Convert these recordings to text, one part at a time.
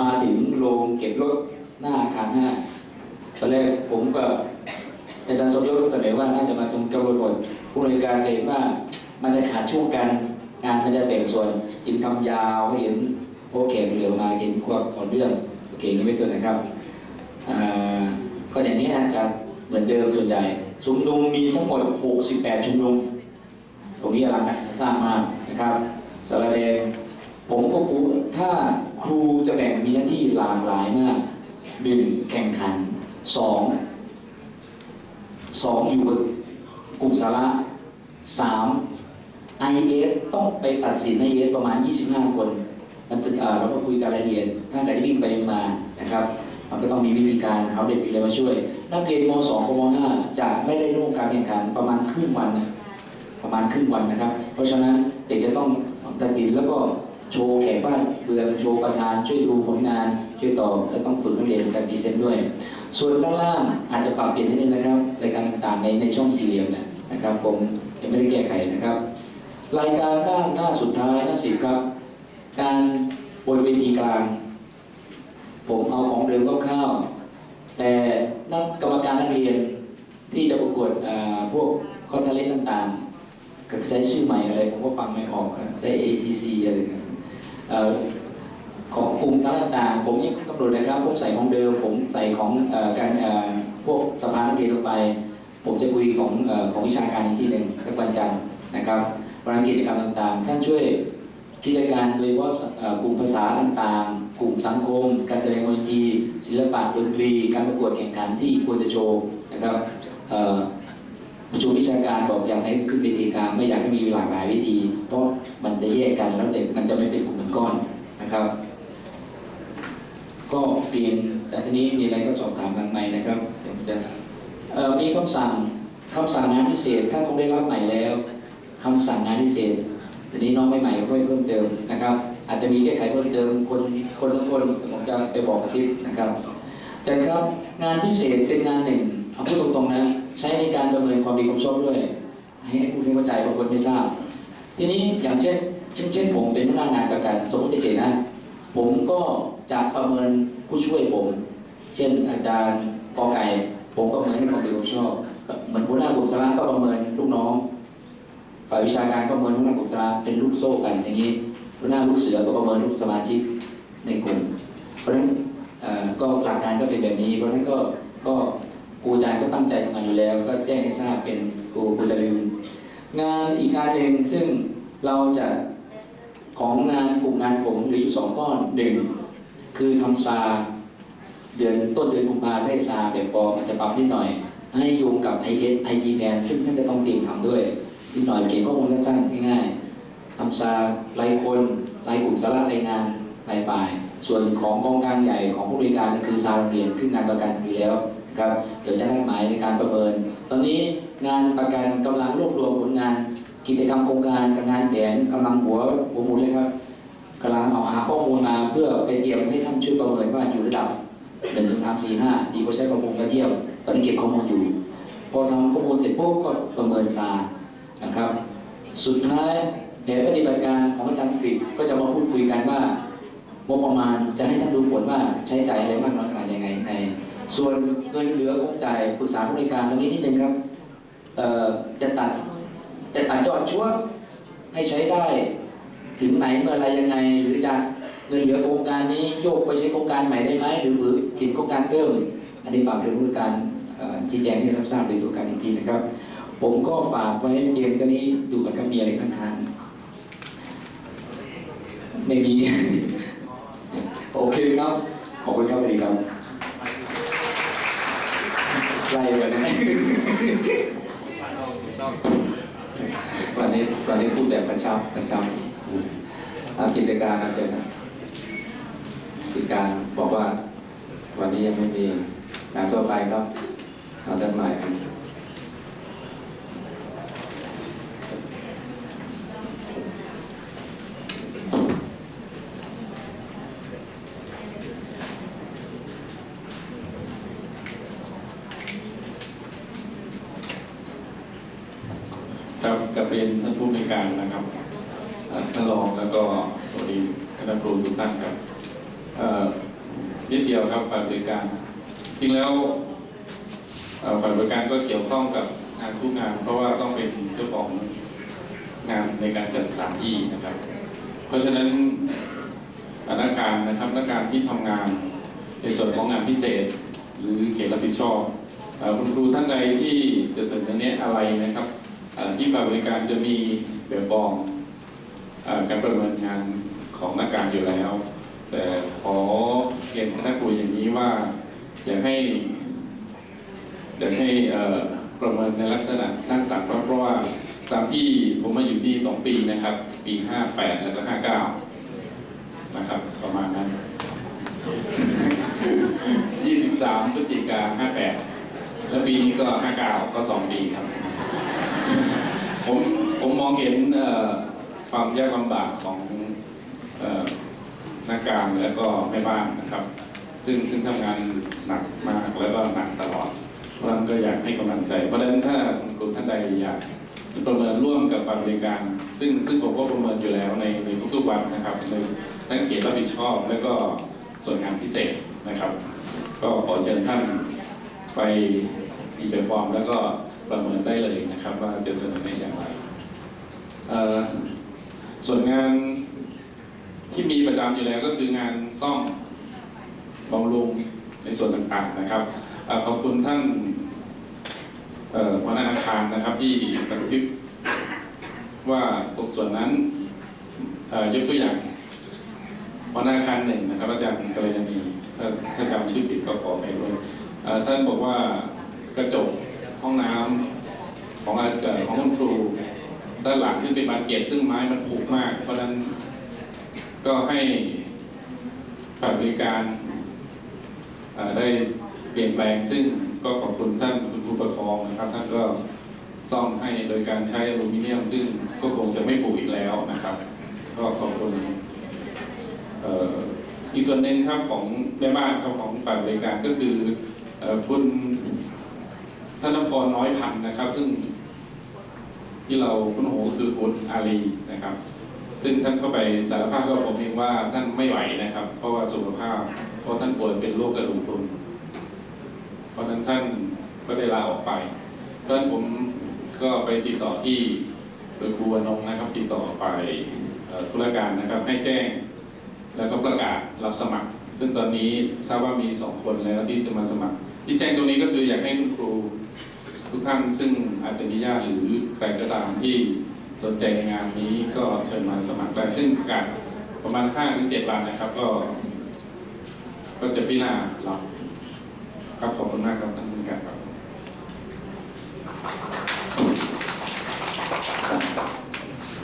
มาถึงโรงเก็บรถหน้าอาคารห้าตอนแรกผมก็อาจารย์สมยศก็เสนอว่าน่าจะมาตรงกระบวนการผู้บริการเห็นว่ามันจะขาดช่วงกันงานมันจะแบ่งส่วนจึงทำยาวให้เห็นโอเคเหลือมาเห็นความต่อเรื่องโอเคนี่ไม่เกินนะครับก็อย่างนี้นะครับเหมือนเดิมส่วนใหญ่ชุมนุมมีทั้งหมด 68 ชุมนุม ตรงนี้อลังการสร้างมากนะครับสารแดงผมก็คูถ้า ครูจะแบ่งมีหน้าที่หลากหลายมากหนึ่งแข่งขันสองสองอยู่กับกลุ่มสาระสามไอเอสต้องไปตัดสินไอเอสประมาณ 25 คนมันจะเอ่อเราก็คุยกันรายละเอียดถ้าแต่วิ่งไปมานะครับมันก็ต้องมีวิธีการเอาเด็กอะไรมาช่วย นักเรียนม .2 กับม .5 จะไม่ได้ร่วมการแข่งขันประมาณครึ่งวัน ประมาณครึ่งวันนะครับ เพราะฉะนั้นเด็กจะต้องตัดสินแล้วก็ โชว์แขกบ้านเบืองโชว์ประธานช่วยดูผลงานช่วยตอบและต้องฝึกนักเรียนการพรีเซนต์ด้วย ส่วนด้านล่างอาจจะปรับเปลี่ยนนิดนึงนะครับรายการต่างๆในในช่องสี่เหลี่ยมเนยนะครับผมยังไม่ได้แก้ไขนะครับ รายการหน้าหน้าสุดท้ายหน้าสิบครับ การบนเวทีกลาง ผมเอาของเดิมคร่าวๆแต่นักกรรมการนักเรียนที่จะประกวดพวกคอนเทนต์ต่างๆก็ใช้ชื่อใหม่อะไรผมก็ฟังไม่ออกใช้ ACC อะไรกันเอ่อ ของกลุ่มสารต่างๆผมยังกำหนดนะครับ ผมใส่ของเดิม ผมใส่ของอการพวกสภานักเรียนลงไป ผมจะคุยของอของวิชาการอีกที่หนึ่งสักวันจันทร์นะครับวันกิจกรรมต่างๆ ท่านช่วยกิจการโดยเฉพาะกลุ่มภาษาต่างๆ กลุ่มสังคม การแสดงมวยตรีศิลปะดนตรี การประกวดแข่งขันที่ควรจะโชว์นะครับเอ่อ ประชุมวิชาการบอกอยากให้ขึ้นเวทีกลางไม่อยากให้มีหลากหลายวิธี เพราะมันจะแยกกันแล้วเด็กมันจะไม่เป็นกลุ่มเป็นก้อนนะครับ ก็เปลี่ยนแต่ทีนี้มีอะไรก็สอบถามทางในนะครับเดี๋ยวผมจะมีคำสั่งคำสั่งงานพิเศษท่านคงได้รับใหม่แล้วคำสั่งงานพิเศษทีนี้น้องใหม่ๆก็ค่อยเพิ่มเติมนะครับ อาจจะมีแก้ไขเพิ่มเติมคนคนละคนผมจะไปบอกกระซิบนะครับแต่ครับงานพิเศษเป็นงานหนึ่งเอาพูดตรงๆนะ ใช้ในการประเมินความดีความชอบด้วย ให้ผู้ที่เข้าใจบางคนไม่ทราบ ทีนี้อย่างเช่น เช่นเช่นผมเป็นพนักงานประกันสมมติเฉยๆนะ ผมก็จะประเมินผู้ช่วยผม เช่นอาจารย์กอไก่ผมก็ประเมินให้ความดีความชอบ เหมือนหัวหน้ากลุ่มสาระก็ประเมินลูกน้อง ฝ่ายวิชาการก็ประเมินหัวหน้ากลุ่มสาระเป็นลูกโซ่กันอย่างนี้หัวหน้าลูกเสือก็ประเมินลูกสมาชิกในกลุ่ม เพราะฉะนั้นก็หลักการก็เป็นแบบนี้ เพราะฉะนั้นก็ก็ ครูอาจารย์ก็ตั้งใจทำงานอยู่แล้ว ก็แจ้งให้ทราบเป็นครูครูจะลืมงานอีกงานหนึ่งซึ่งเราจะของงานกลุ่มงานผมหรืออยู่สองก้อนหนึ่งคือทำซาเดือนต้นเดือนกุมภาใช้ซาแบบฟอร์มอาจจะปรับนิดหน่อย ให้โยงกับ IS IG แพนซึ่งท่านจะต้องเตรียมทำด้วยนิดหน่อยเก็บข้อมูลสั้นๆง่ายๆทำซารายคนรายกลุ่มสาระรายงานรายฝ่าย ส่วนของกองกลางใหญ่ของผู้บริการก็คือซาโรงเรียนคืองานประกันอยู่แล้ว นะครับ เดี๋ยวจะได้หมายในการประเมิน ตอนนี้งานประกันกำลังรวบรวมผลงาน กิจกรรมโครงการกับงานแผนกำลังหัวหัวหมุนเลยครับกำลังเอาหาข้อมูลมาเพื่อไปเตรียมให้ท่านช่วยประเมินว่าอยู่ระดับหนึ่งสองสามสี่ห้าดีกว่าใช้ข้อมูลมาเทียบตอนนี้เก็บข้อมูลอยู่ พอทำข้อมูลเสร็จปุ๊บก็ประเมินซานะครับ สุดท้ายแผนปฏิบัติการของอาจารย์กฤษก็จะมาพูดคุยกันว่างบประมาณจะให้ท่านดูผลว่าใช้จ่ายอะไรมากน้อยขนาดยังไงใน ส่วนเงินเหลือของจ่ายปรึกษาผู้บริการตรงนี้นิดนึงครับจะตัดจะตัดยอดช่วงให้ใช้ได้ถึงไหนเมื่อไรยังไง หรือจะเงินเหลือโครงการนี้โยกไปใช้โครงการใหม่ได้ไหมหรือหรือกินโครงการเพิ่มอันนี้ฝากเป็นผู้การชี้แจงให้รับทราบโดยตัวการอีกทีนะครับ ผมก็ฝากไว้เพียงแค่นี้ดูเหมือนกับมีอะไรข้างๆไม่มีโอเคครับขอบคุณครับสวัสดีครับ ไล่ไปนะวันนี้วันนี้พูดแบบกระชับกระชับเอากิจการนะเสร็จนะกิจการบอกว่า วันนี้ยังไม่มีงานทั่วไปครับเอาสักหน่อยครับ ครับกับ เรียนท่านผู้ในการนะครับท่านรองแล้วก็สวัสดีคณะครูทุกท่านครับนิดเดียวครับฝ่ายบริการ จริงแล้วเอ่อฝ่ายบริการก็เกี่ยวข้องกับงานทุกงาน เพราะว่าต้องเป็นเจ้าของงานในการจัดสถานที่นะครับ เพราะฉะนั้นนักการนะครับนักการที่ทำงานในส่วนของงานพิเศษ หรือเขตรับผิดชอบคุณครูท่านใดที่จะเสนอแนะอะไรนะครับ ที่ฝ่าบริการจะมีแบบฟอร์มเอ่อการประเมินงานของนักการอยู่แล้ว แต่ขอเรียนคณะครูอย่างนี้ว่าอยากให้อยากให้ประเมินในลักษณะสร้างสรรค์เพราะว่าตามที่ผมมาอยู่ที่สองปีนะครับ ปี 58 แล้วก็ 59 นะครับ ประมาณนั้น 23พฤศจิกา58 แล้วปีนี้ก็ 59 ก็ 2 ปีครับ ผมผมมองเห็นความยากลำบากของนักการแล้วก็แม่บ้านนะครับ ซึ่งซึ่งทำงานหนักมากแล้วก็หนักตลอดเพราะนั้นก็อยากให้กำลังใจ เพราะฉะนั้นถ้าคุณท่านใดอยากประเมินร่วมกับฝ่ายบริการ ซึ่งซึ่งผมก็ประเมินอยู่แล้วในในทุกๆวันนะครับในทั้งเขตรับผิดชอบ แล้วก็ส่วนงานพิเศษนะครับ ก็ขอเชิญท่านไปมีแบบฟอร์มแล้วก็ ประเมินได้เลยนะครับว่าจะเสนอในอย่างไร ส่วนงานที่มีประจำอยู่แล้วก็คืองานซ่อมบำรุงในส่วนต่างๆนะครับอขอบคุณท่านหัวหน้าอาคารนะครับที่บันทึกว่าตรงส่วนนั้นยกตัวอย่างหัวหน้าอาคารหนึ่งนะครับอาจารย์กัลยาณีถ้าถ้าจำชื่อผิดก็ขอไปด้วยท่านบอกว่ากระจก ห้องน้ำของอาเอ่อของคุณครูด้านหลังซึ่เป็นบานเกตซึ่งไม้มันผุมาก เพราะนั้นก็ให้ฝ่ายบริการได้เปลี่ยนแปลงซึ่งก็ขอบคุณท่านคุณครูประคองนะครับ ท่านก็ซ่อมให้โดยการใช้อลูมิเนียม ซึ่งก็คงจะไม่ผุอีกแล้วนะครับ ก็ขอบคุณอีกส่วนหนึ่งครับของแม่บ้านครับของฝ่ายบริการก็คืออคุณ ธนนพรน้อยพันธ์นะครับ ซึ่งที่เราคุ้นหูคือคุณอาลีนะครับ ซึ่งท่านเข้าไปสารภาพกับผมเองว่าท่านไม่ไหวนะครับ เพราะว่าสุขภาพ เพราะท่านป่วยเป็นโรคกระดูกพรุนเพราะนั้นท่านก็ได้ลาออกไปเพราะนั้นผมก็ไปติดต่อที่โดยครูวนงนะครับ ติดต่อไปธุรการนะครับให้แจ้ง แล้วก็ประกาศรับสมัคร ซึ่งตอนนี้ทราบว่ามีสองคนแล้วที่จะมาสมัคร ที่แจ้งตรงนี้ก็คืออยากให้คุณครูทุกท่านซึ่งอาจจะมีญาติหรือใครก็ตามที่สนใจงานนี้ก็เชิญมาสมัครได้ซึ่งประกาศประมาณ5ถึง7วันนะครับ ก็ ก็จะพิจารณารับครับขอบคุณมากครับท่านผู้การครับ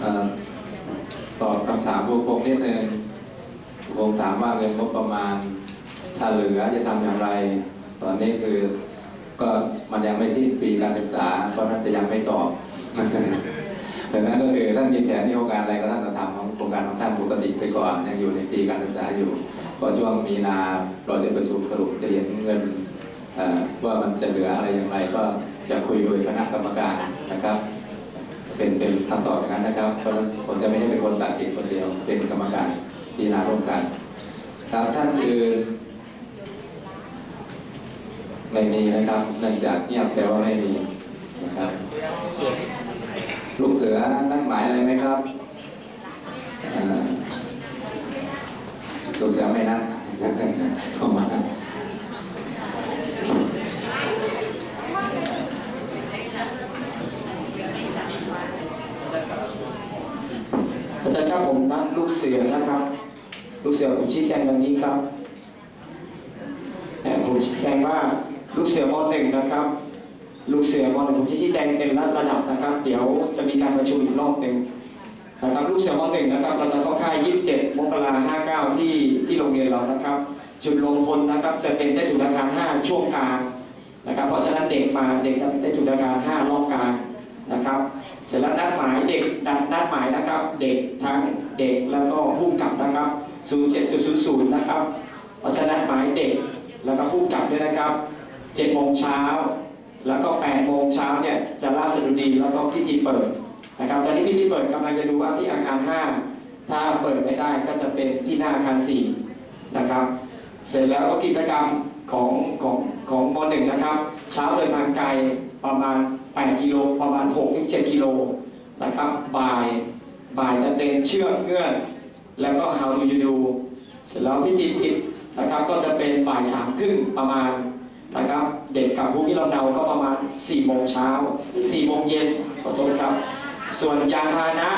เอ่อตอบคำถามผู้ปกนิดนึง ผู้ปกถามว่าเงินงบประมาณ ถ้าเหลือจะทำอย่างไร ตอนนี้คือก็มันยังไม่สิ้นปีการศึกษา เพราะนั้นจะยังไม่ตอบดังนั้นก็คือท่านมีแผนที่โครงการอะไรก็ท่านจะทำของโครงการของท่านปกติไปก่อนยังอยู่ในปีการศึกษาอยู่ก็ช่วงมีนาเราจะประชุมสรุปจะเห็นเงินว่ามันจะเหลืออะไรอย่างไรก็จะคุยโดยคณะกรรมการนะครับ เป็นเป็นคำตอบอย่างนั้นนะครับเพราะฉะนั้นผมจะไม่ใช่เป็นคนตัดสินคนเดียวเป็นกรรมการ พิจารณาร่วมกันครับท่านคือไม่มีนะครับเนื่องจากเงียบแปลว่าไม่มีนะครับลูกเสือนั่นหมายอะไรไหมครับลูกเสือไม่นั่นเข้ามาอาจารย์ครับผมนัดลูกเสือนะครับ ลูกเสือผมชี้แจงดังนี้ครับผมชี้แจงว่าลูกเสือมหนึ่งนะครับ ลูกเสือมหนึ่งผมจะชี้แจงเป็นระดับนะครับ เดี๋ยวจะมีการประชุมอีกรอบหนึ่งนะครับลูกเสือมหนึ่งนะครับ เราจะเข้าค่าย 27 มกราห้าเก้าที่ที่โรงเรียนเรานะครับ จุดลงพลนะครับจะเป็นใต้ถุนอาคาร 5 ช่วงกลางนะครับ เพราะฉะนั้นเด็กมาเด็กจะเป็นใต้ถุนอาคาร 5 รอบกลางนะครับ เสร็จแล้วนัดหมายเด็กนัดนัดหมายนะครับ เด็กทั้งเด็กแล้วก็ผู้กับนะครับ 07.00 นะครับเพราะฉะนั้นหมายเด็กแล้วก็ผู้กำกับด้วยนะครับ7โมงเช้าแล้วก็8โมงเช้าเนี่ยจะลาสดุดีแล้วก็พิธีเปิดนะครับตอนนี้พิธีเปิดกำลังจะดูว่าที่อาคาร 5 ถ้าเปิดไม่ได้ก็จะเป็นที่หน้าอาคาร 4 นะครับ เสร็จแล้วก็กิจกรรมของของของมหนึ่งนะครับ เช้าเดินทางไกลประมาณ 8 กิโลประมาณ 6-7 กิโลนะครับบ่ายบ่ายจะเป็นเชือกเงื่อน แล้วก็ how do you do เสร็จแล้วพิธีปิดนะครับก็จะเป็นบ่ายสามครึ่งประมาณนะครับ เด็กกับผู้ที่เราเดาก็ประมาณ4โมงเช้า4โมงเย็นขอโทษครับ ส่วนยานพาหนะ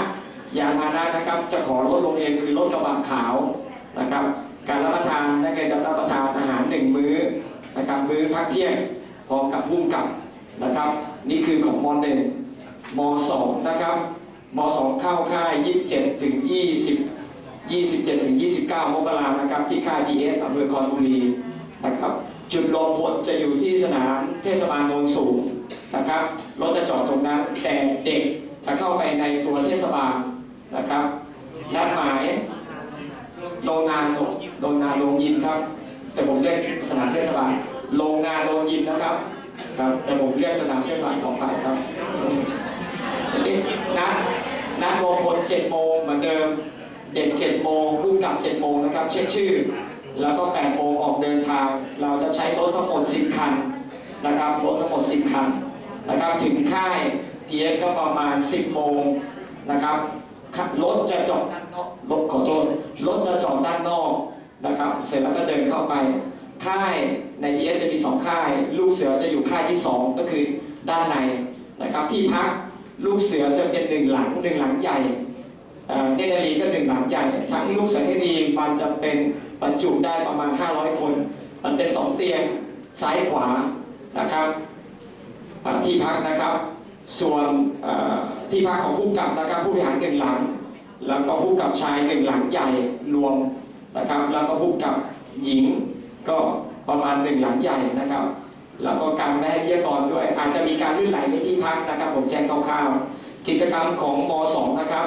ยานพาหนะนะครับจะขอรถโรงเรียนคือรถกระบะขาวนะครับ การรับประทานนักเรียนจะรับประทานอาหารหนึ่งมื้อนะครับมื้อพักเที่ยงพร้อมกับพุ่มกับนะครับ นี่คือของมหนึ่งมสองนะครับมสองเข้าค่าย 27 ถึง 20 27ถึง29 มกรานะครับที่ค่าย DS อสอำเภอคอนบุรีนะครับจุดรวมพลจะอยู่ที่สนามเทศบาลโนนสูงนะครับรถจะจอดตรงนั้นแต่เด็กจะเข้าไปในตัวเทศบาลนะครับนัดหมายโรงงานโรงงานโรงยิมครับ แต่ผมเรียกสนามเทศบาลโรงงานโรงยิมนะครับครับแต่ผมเรียกสนามเทศบาลของฝ่ายครับนัดนัดรวมพล7โมงเหมือนเดิม เด็ก7โมงผู้กำกับ7โมงนะครับ เช็คชื่อ แล้วก็8โมงออกเดินทาง เราจะใช้รถทั้งหมด 10 คันนะครับรถทั้งหมด 10 คันนะครับถึงค่าย PS ก็ประมาณ 10 โมงนะครับรถจะจอดด้านนอกรถขอโทษรถจะจอดด้านนอกนะครับ เสร็จแล้วก็เดินเข้าไป ค่ายใน PS จะมี 2 ค่าย ลูกเสือจะอยู่ค่ายที่ 2 ก็คือด้านในนะครับที่พักลูกเสือจะเป็นหนึ่งหลังหนึ่งหลังใหญ่ เนตรนารีก็หนึ่งหลังใหญ่ ทั้งลูกเสือเทนีมันจะเป็นบรรจุได้ประมาณ 500 คน มันเป็นสองเตียงซ้ายขวานะครับที่พักนะครับ ส่วนที่พักของผู้กับนะครับผู้บริหารหนึ่งหลัง แล้วก็ผู้กับชายหนึ่งหลังใหญ่รวมนะครับแล้วก็ผู้กับหญิงก็ประมาณหนึ่งหลังใหญ่นะครับ แล้วก็การไม่ให้ยกรด้วย อาจจะมีการลื่นไหลในที่พักนะครับ ผมแจ้งคร่าวๆกิจกรรมของม .2 นะครับ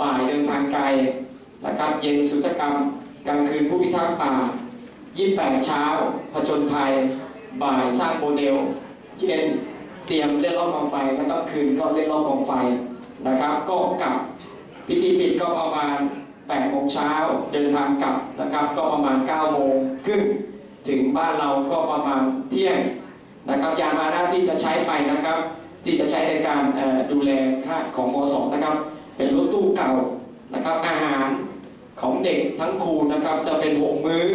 บ่ายเดินทางไกลนะครับเย็นสุตกรรมกลางคืนผู้พิทักษ์ป่า 28 เช้าผจญภัย บ่ายสร้างโมเดล เย็นเตรียมเล่นรอบกองไฟแล้วก็คืนก็เล่นรอบกองไฟนะครับ ก็กลับพิธีปิดก็ประมาณ8โมงเช้าเดินทางกลับนะครับ ก็ประมาณ9โมงครึ่งถึงบ้านเราก็ประมาณเที่ยงนะครับยานพาหนะที่จะใช้ไปนะครับ ที่จะใช้ในการดูแลค่าของม .2 นะครับ เป็นรถตู้เก่านะครับอาหารของเด็กทั้งครูนะครับจะเป็น 6 มื้อ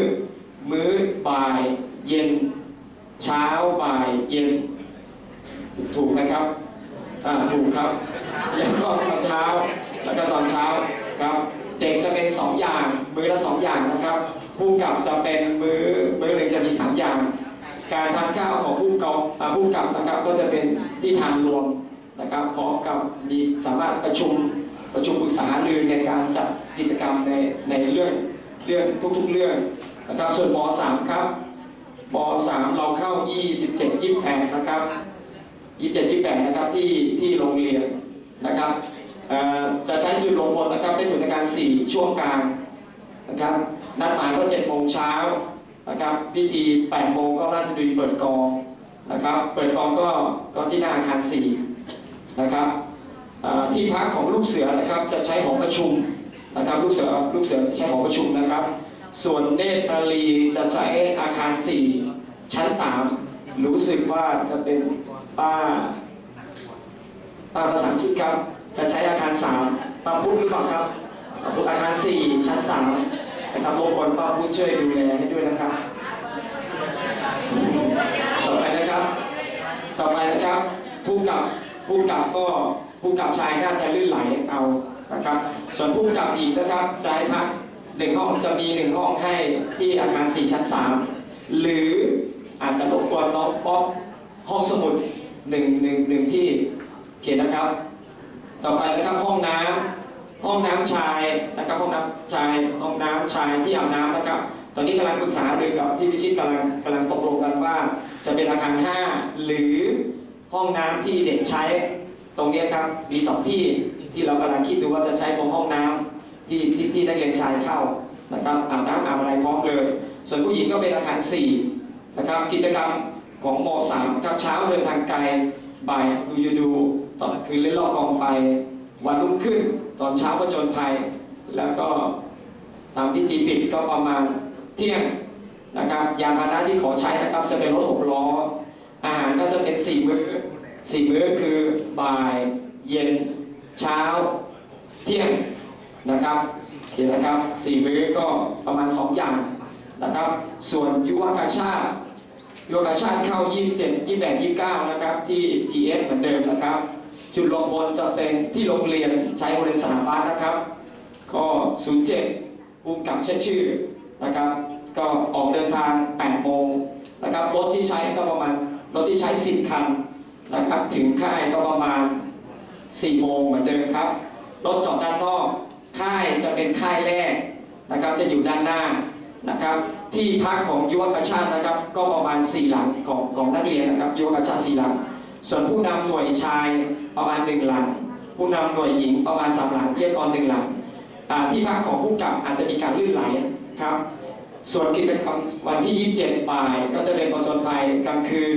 มื้อบ่ายเย็นเช้าบ่ายเย็นถูกไหมครับอ่าถูกครับแล้วก็ตอนเช้าแล้วก็ตอนเช้าครับเด็กจะเป็น 2 อย่าง มื้อละ 2 อย่างนะครับผู้กับจะเป็นมื้อมื้อหนึ่งจะมี 3 อย่าง การทานข้าวของผู้กับผู้กำกับนะครับก็จะเป็นที่ทานรวมนะครับพร้อมกับมีสามารถประชุม ประชุมปรึกษาหารือในการจัดกิจกรรมในในเรื่องเรื่องทุกๆเรื่องนะครับส่วนม .3 ครับม .3 เราเข้า 27 28นะครับ27 28นะครับที่ที่โรงเรียนนะครับจะใช้จุดลงพลนะครับได้จุดในการ 4 ช่วงกลางนะครับนัดหมายก็7โมงเช้านะครับพิธี8โมงก็ราชดุลเปิดกองนะครับเปิดกองก็ก็ที่หน้าอาคาร4นะครับ ที่พักของลูกเสือนะครับจะใช้หอประชุมนะครับลูกเสือลูกเสือจะใช้หอประชุมนะครับ ส่วนเนตรนารีจะใช้อาคาร 4 ชั้น 3 รู้สึกว่าจะเป็นป้าป้าภาษาอังกฤษครับจะใช้อาคาร 3ป้าพุทธหรือเปล่าครับป้าพุทธอาคาร 4 ชั้น 3นะครับรบกวนป้าพุทธช่วยดูแลให้ด้วยนะครับ ต่อไปนะครับ ต่อไปนะครับผู้กับผู้กำกับก็ ผู้กับชายน่าจะลื่นไหลเอานะครับ ส่วนผู้กับหญิงนะครับจะให้พักหนึ่งห้องจะมีหนึ่งห้องให้ที่อาคาร4ชั้น 3 หรืออาจจะรบกวนน้องป๊อปห้องสมุดหนึ่งหนึ่งหนึ่งที่โอเคนนะครับ ต่อไปนะครับห้องน้ำห้องน้ำชายนะครับห้องน้ำชายห้องน้ำชายที่อาบน้ำนะครับ ตอนนี้กำลังปรึกษาเรือกับพี่พิชิตกำลังกำลังตกลงกันว่า จะเป็นอาคาร 5 หรือห้องน้ำที่เด็กใช้ ตรงนี้ครับมีสองที่ที่เรากำลังคิดดูว่าจะใช้ตรงห้องน้ำที่ที่ที่นักเรียนชายเข้านะครับอาบน้ำอาบอะไรพร้อมเลย ส่วนผู้หญิงก็เป็นอาคาร4นะครับกิจกรรมของม .3 ครับเช้าเดินทางไกลบ่ายดูยูดูตอนคืนเล่นรอบกองไฟ วันรุ่งขึ้นตอนเช้าก็จนภัย แล้วก็ตามพิธีปิดก็ประมาณเที่ยงนะครับยานพาหนะที่ขอใช้นะครับจะเป็นรถหกล้ออาหารก็จะเป็นสี่มื้อ สี่มื้อคือบ่ายเย็นเช้าเที่ยงนะครับโอเคนะครับสี่มื้อก็ประมาณ 2 อย่างนะครับ ส่วนยุวกาชาติยุวกาชาติเข้า 27 28 29 นะครับ ที่ PS เหมือนเดิมนะครับ จุดลงพลจะเป็นที่โรงเรียนใช้บริษัทสนามบ้านนะครับ ก็ 07ภูมิกับเช็คชื่อนะครับ ก็ออกเดินทาง 8 โมงนะครับรถที่ใช้ก็ประมาณรถที่ใช้ 10 คัน นะครับ ถึงค่ายก็ประมาณ4โมงเหมือนเดิมครับรถจอดด้านนอกค่ายจะเป็นค่ายแรกนะครับ จะอยู่ด้านหน้านะครับ ที่พักของยุวกชาตินะครับ ก็ประมาณ 4 หลังของของนักเรียนนะครับยุวกชาติ4หลัง ส่วนผู้นำหน่วยชายประมาณ1หลัง ผู้นำหน่วยหญิงประมาณ3หลังวิทยกรหนึ่งหลังที่พักของผู้กำกับอาจจะมีการลื่นไหลครับ ส่วนกิจกรรมวันที่ 27บ่าย ก็จะเป็นประจนภัยกลางคืน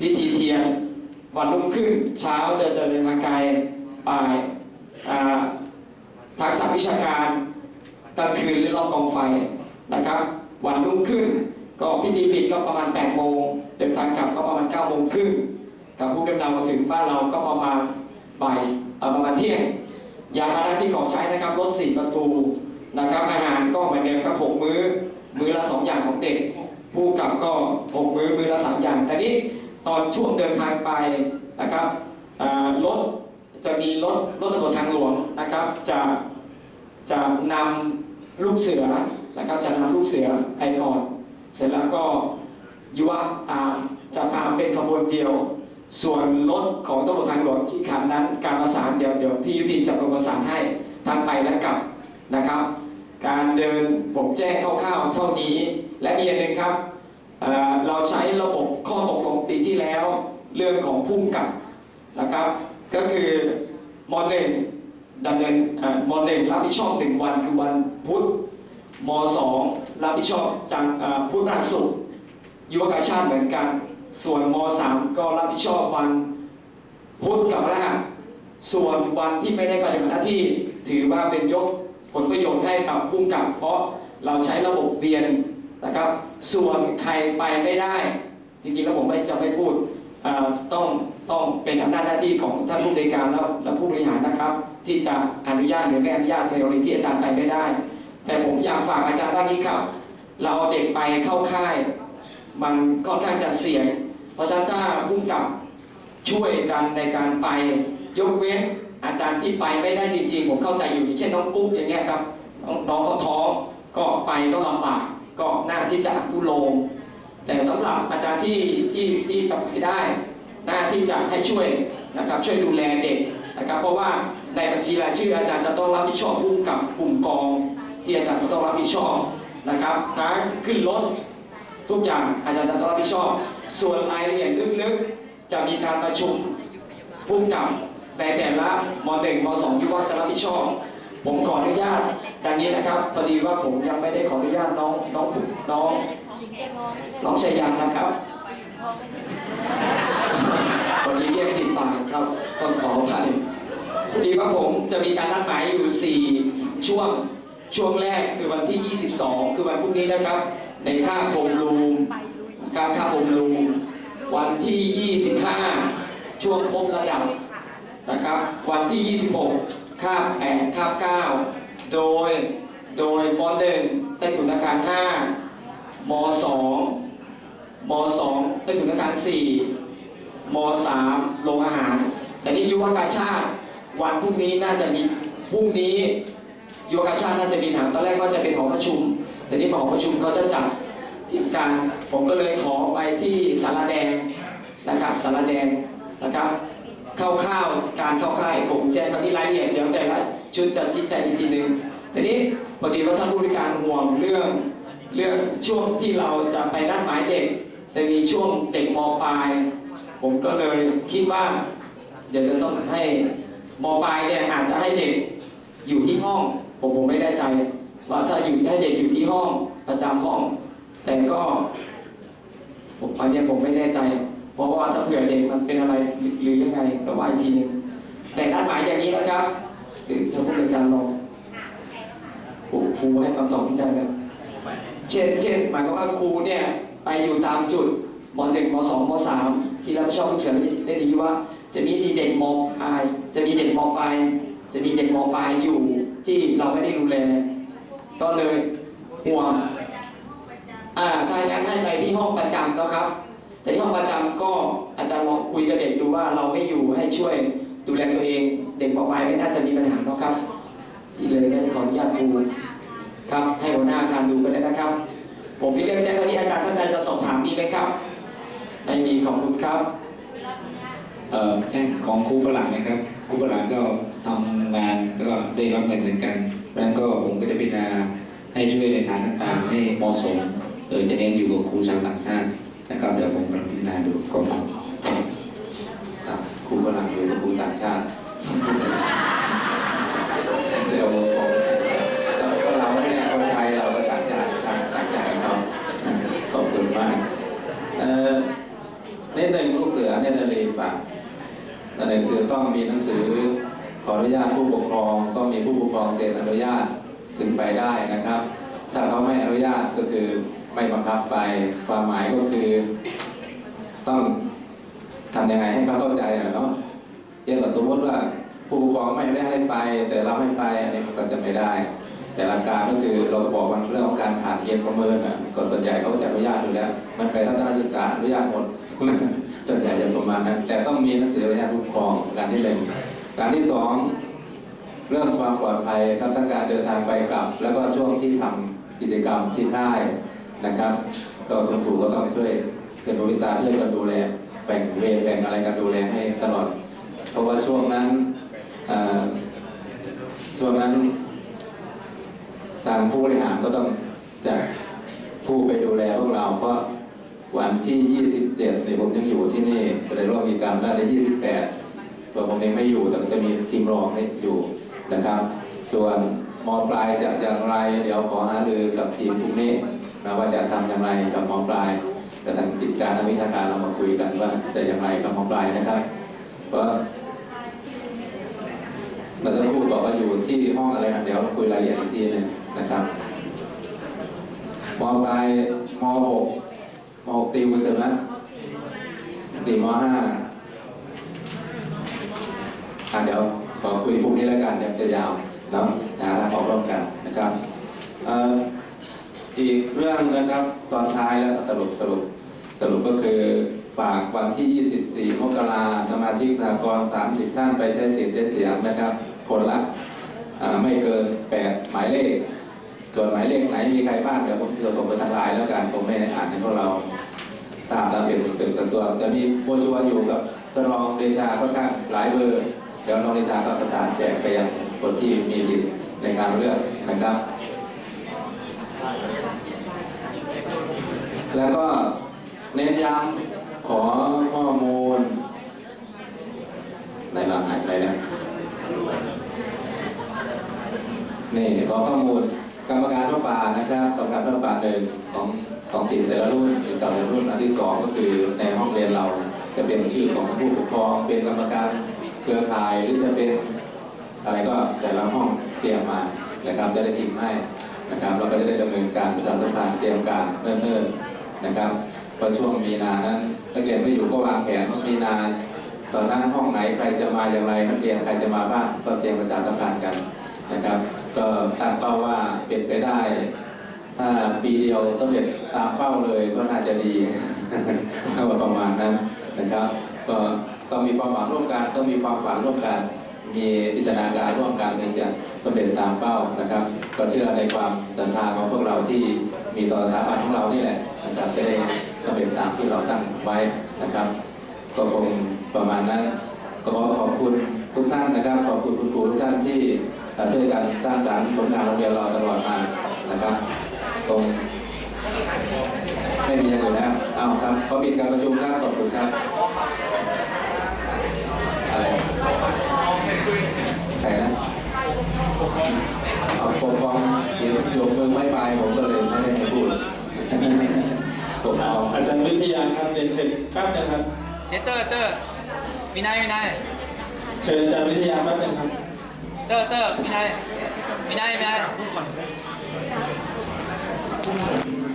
พิธีเทียน วันรุ่งขึ้นเช้าจะเดินทางไกลบ่ายอ่าทักษะวิชาการกลางคืนหรือรอบกองไฟนะครับ วันรุ่งขึ้นก็พิธีปิดก็ประมาณ8โมงเดินทางกลับก็ประมาณ9โมงครึ่งกับผู้เดินมาถึงบ้านเราก็ประมาณบ่ายประมาณเที่ยงยาพาหนะที่ของใช้นะครับรถสี่ประตูนะครับอาหารก็เหมือนเดิมครับหกมื้อ มื้อละสองอย่างของเด็ก ผู้กำกับก็หกมื้อมื้อละสามอย่างแต่นี้ ตอนช่วงเดินทางไปนะครับรถจะมีรถรถตำรวจทางหลวงนะครับ จะจะนำลูกเสือนะครับจะนำลูกเสือไปก่อนเสร็จแล้วก็ยุวะตามจะตามเป็นขบวนเดียว ส่วนรถของตำรวจทางหลวงที่ขับนั้นการประสานเดี๋ยวเดี๋ยวพี่ยุพินจะประสานให้ทั้งไปและกลับนะครับ การเดินผมแจ้งคร่าวๆเท่านี้และอีกอย่างหนึ่งครับ เราใช้ระบบข้อตกลงปีที่แล้วเรื่องของพุ่มกับนะครับ ก็คือมหนึ่งดำเนินเอ่อมหนึ่งรับผิดชอบหนึ่งวันคือวันพุธมสองรับผิดชอบจันทร์พุธพฤหัสศุกร์ยุวกาชาติเหมือนกัน ส่วนม .3 ก็รับผิดชอบวันพุธกับพฤหัสส่วนวันที่ไม่ได้ปฏิบัติหน้าที่ถือว่าเป็นยกผลประโยชน์ให้กับผู้กำกับ เพราะเราใช้ระบบเวียน นะครับ ส่วนใครไปไม่ได้ จริงๆแล้วผมไม่จะไม่พูดต้องต้องเป็นอำนาจหน้าที่ของท่านผู้บริการและและผู้บริหารนะครับ ที่จะอนุญาตหรือไม่อนุญาตในกรณีที่อาจารย์ไปไม่ได้ แต่ผมอยากฝากอาจารย์ด้านนี้ครับ เราเด็กไปเข้าค่าย มันค่อนข้างจะเสี่ยง เพราะฉะนั้นถ้าพุ่งกับช่วยกันในการไปยกเว้นอาจารย์ที่ไปไม่ได้จริงๆ ผมเข้าใจอยู่อย่างเช่นน้องกุ๊กอย่างเงี้ยครับน้องเขาท้องก็ไปก็ลำบาก ก็หน้าที่จะอนุโลมแต่สำหรับอาจารย์ที่ที่ที่จะไปได้หน้าที่จะให้ช่วยนะครับช่วยดูแลเด็กนะครับ เพราะว่าในบัญชีรายชื่ออาจารย์จะต้องรับผิดชอบพุ่กับกลุ่มกอง ที่อาจารย์ก็ต้องรับผิดชอบนะครับทั้งขึ้นรถทุกอย่างอาจารย์จะต้องรับผิดชอบ ส่วนรายละเอียดลึกๆ จะมีการประชุมพุ่มกับในแต่ละม .1 ม .2 ที่ว่าจะรับผิดชอบ ผมขออนุญาตดังนี้นะครับพอดีว่าผมยังไม่ได้ขออนุญาตน้องน้องน้องน้องชัยยันนะครับวันนี้เรียกติดปากครับต้องขออภัยพอดีว่าผมจะมีการนัดหมายอยู่ 4 ช่วงช่วงแรกคือวันที่ 22 คือวันพรุ่งนี้นะครับ ในค่าโฮมรูมการค่าโฮมรูมวันที่ 25 ช่วงพบระดับนะครับ วันที่ 26 คาบ8คาบ9โดยโดยม .1 ใต้ถุนอาคาร5ม2ม2ใต้ถุนอาคาร4ม3โรงอาหาร แต่นี่ยุวกาชาติวันพรุ่งนี้น่าจะมีพรุ่งนี้โยกาชาติน่าจะมีหนังตอนแรกว่าจะเป็นหอประชุม แต่นี่หอประชุมเขาจะจัดที่การผมก็เลยขอไปที่สารแดงนะครับสารแดงนะครับ คร่าวๆการเข้าค่ายผมแจ้งตอนนี้รายละเอียดเดี๋ยวแต่ละชุดจะชี้แจงอีกทีหนึ่งทีนี้พอดีว่าท่านผู้บริการห่วงเรื่องเรื่องช่วงที่เราจะไปนัดหมายเด็ก จะมีช่วงเด็กมปลาย ผมก็เลยคิดว่า เดี๋ยวจะต้องให้มปลายเนี่ยอาจจะให้เด็กอยู่ที่ห้อง ผมผมไม่แน่ใจ ว่าถ้าอยู่ให้เด็กอยู่ที่ห้องประจำห้อง แต่ก็ผมอันเนี้ยผมไม่แน่ใจ เพราะว่าถ้าเผื่อเด็กมันเป็นอะไรหรือยังไงก็ว่าอีกทีหนึงแต่นัดหมายอย่างนี้นะครับหรือถ้าผู้บริการลองครูครูให้คำตอบที่ได้นเช่นเช่นหมายความว่าครูเนี่ยไปอยู่ตามจุดมหนึ่งมสองมสามที่รับผิดชอบลูกเสือได้ดีว่า จะมีเด็กมปลายจะมีเด็กมปลายจะมีเด็กมปลายอยู่ที่เราไม่ได้ดูแล ก็เลยห่วงอ่าถ้าอย่างนั้นให้ไปที่ห้องประจำนะครับ แต่ที่ห้องประจำก็อาจจะลองคุยกับเด็กดูว่าเราไม่อยู่ให้ช่วยดูแลตัวเอง เด็กปลายไม่น่าจะมีปัญหาหรอกครับที่เลยก็ขออนุญาตครูครับให้หัวหน้าอาคารดูกันเลยนะครับ ผมมีเรื่องแจ้งตอนนี้อาจารย์ท่านใดจะสอบถามมีไหมครับไม่มีขอบคุณครับเอ่อแค่ของครูฝรั่งนะครับครูฝรั่งก็ทำงานก็ได้รับเงินเหมือนกันเพราะฉะนั้นก็ผมก็จะพิจารณาให้ช่วยในทางต่างๆให้เหมาะสมโดยจะเน้นอยู่กับครูชาวต่างชาติ นะครับเดี๋ยวผมลองพิจารณาดูก็ครับครับครูฝรั่งหรือครูต่างชาติเซลล์ของก็เราเนี่ยคนไทยเราก็ต่างชาติต่างต่างชาติกับเขาขอบคุณมากเอ่อนิดหนึ่งลูกเสือเนี่ยนเรียนปาอันหนึ่งคือต้องมีหนังสือขออนุญาตผู้ปกครองต้องมีผู้ปกครองเซ็นอนุญาตถึงไปได้นะครับ ถ้าเขาไม่อนุญาตก็คือ ไม่บังคับไปความหมายก็คือ ต้องทำยังไงให้เขาเข้าใจอะเนาะเช่นแบบสมมติว่าผู้ปกครองไม่ได้ให้ไป แต่เราให้ไปอันนี้มันก็จะไม่ได้ แต่หลักการก็คือเราบอกว่าเรื่องของการผ่านเกณฑ์ประเมินอะก็ส่วนใหญ่เขาจะอนุญาตอยู่แล้ว มันไปทัศนศึกษาอนุญาตหมดส่วนใหญ่จะประมาณนั้น แต่ต้องมีหนังสืออนุญาตผู้ปกครองการที่หนึ่งการที่สองเรื่องความปลอดภัยครับทั้งการเดินทางไปกลับ แล้วก็ช่วงที่ทำกิจกรรมที่ค่าย นะครับ ก็คุณครูก็ต้องช่วยเป็นบริษัทช่วยกันดูแลแบ่งเวรแบ่งอะไรกันดูแลให้ตลอด เพราะว่าช่วงนั้นช่วงนั้นทางผู้บริหารก็ต้องจัดผู้ไปดูแลพวกเราเพราะวันที่ 27เนี่ยผมยังอยู่ที่นี่แสดงว่ามีการได้ใน28ตัวผมเองไม่อยู่แต่จะมีทีมรองให้อยู่นะครับ ส่วนมปลายจะอย่างไร เดี๋ยวขอหารือกับทีมพรุ่งนี้ นะว่าจะทำอย่างไรกับมปลายแต่ทางกิจการทางวิชาการเรามาคุยกันว่าจะอย่างไรกับหมอปลายนะครับเพราะเราจะพูดบอกว่าอยู่ที่ห้องอะไรนะเดี๋ยวเราคุยรายละเอียดอีกทีนึงนะครับมปลายมหกมหกติวใช่ไหมติวมห้าอะเดี๋ยวขอคุยพรุ่งนี้แล้วกันเดี๋ยวจะยาวเนาะหาทางออกร่วมกันนะครับเอ่อ อีกเรื่องนะครับตอนท้ายแล้วสรุปสรุปสรุปก็คือฝากวันที่ 24 มกราสมาชิกสหกรณ์30 ท่านไปใช้สิทธิ์ใช้เสียงนะครับ คนละอ่าไม่เกิน 8 หมายเลข ส่วนหมายเลขไหนมีใครบ้างเดี๋ยวผมจะส่งไปทางไลน์แล้วกันผมไม่ได้อ่านให้พวกเราทราบแล้วเป็นเป็นตัว จะมีโบชัวร์อยู่กับสรองเดชาค่อนข้างหลายเบอร์ เดี๋ยวน้องเดชาก็ประสานแจกไปยังคนที่มีสิทธิ์ในการเลือกนะครับ แล้วก็เน้นย้ำขอข้อมูลในหลักหายไปนะนี่ขอข้อมูลกรรมการพระป่านะครับกรรมการพระป่าหนึ่งของของสิทธิ์แต่ละรุ่นถึงกับรุ่นอันที่สองก็คือในห้องเรียนเราจะเป็นชื่อของผู้ปกครองเป็นกรรมการเครือข่ายหรือจะเป็นอะไรก็แต่ละห้องเตรียมมานะครับจะได้พิมพ์ให้นะครับเราก็จะได้ดำเนินการประชาสัมพันธ์เตรียมการเนิ่นๆ นะครับพอช่วงมีนานั้นนักเรียนไม่อยู่ก็วางแผนว่ามีนาตอนนั้นห้องไหนใครจะมาอย่างไรนักเรียนใครจะมาบ้างก็เตรียมประชาสัมพันธ์กันนะครับ ก็ตั้งเป้าว่าเป็นไปได้ ถ้าปีเดียวสำเร็จตามเป้าเลยก็น่าจะดีเอาประมาณนั้นนะครับ ก็ต้องมีความหวังร่วมกันต้องมีความฝันร่วมกัน มีจินตนาการร่วมกันถึงจะ สำเร็จตามเป้านะครับ ก็เชื่อในความศรัทธาของพวกเราที่มีต่อสถาบันของเรานี่แหละนะครับจะได้สำเร็จตามที่เราตั้งไว้นะครับ ก็คงประมาณนั้นก็ขอขอบคุณทุกท่านนะครับ ขอบคุณคุณครูทุกท่านที่ช่วยกันสร้างสรรค์ผลงานโรงเรียนเราตลอดมานะครับตรงไม่มีอย่างอื่นแล้วเอาครับขอปิดการประชุมครับขอบคุณครับอะไรใครนะ ปกครองเดี๋ยวยกมือไม่ไปผมก็เลยไม่ได้ให้พูดปกครองอาจารย์วิทยาครับเรียนเชิญแป๊บนึงครับเจเตอร์เตอร์วินัยวินัยเชิญอาจารย์วิทยาแป๊บนึงครับเตอร์เตอร์วินัยวินัยวินัย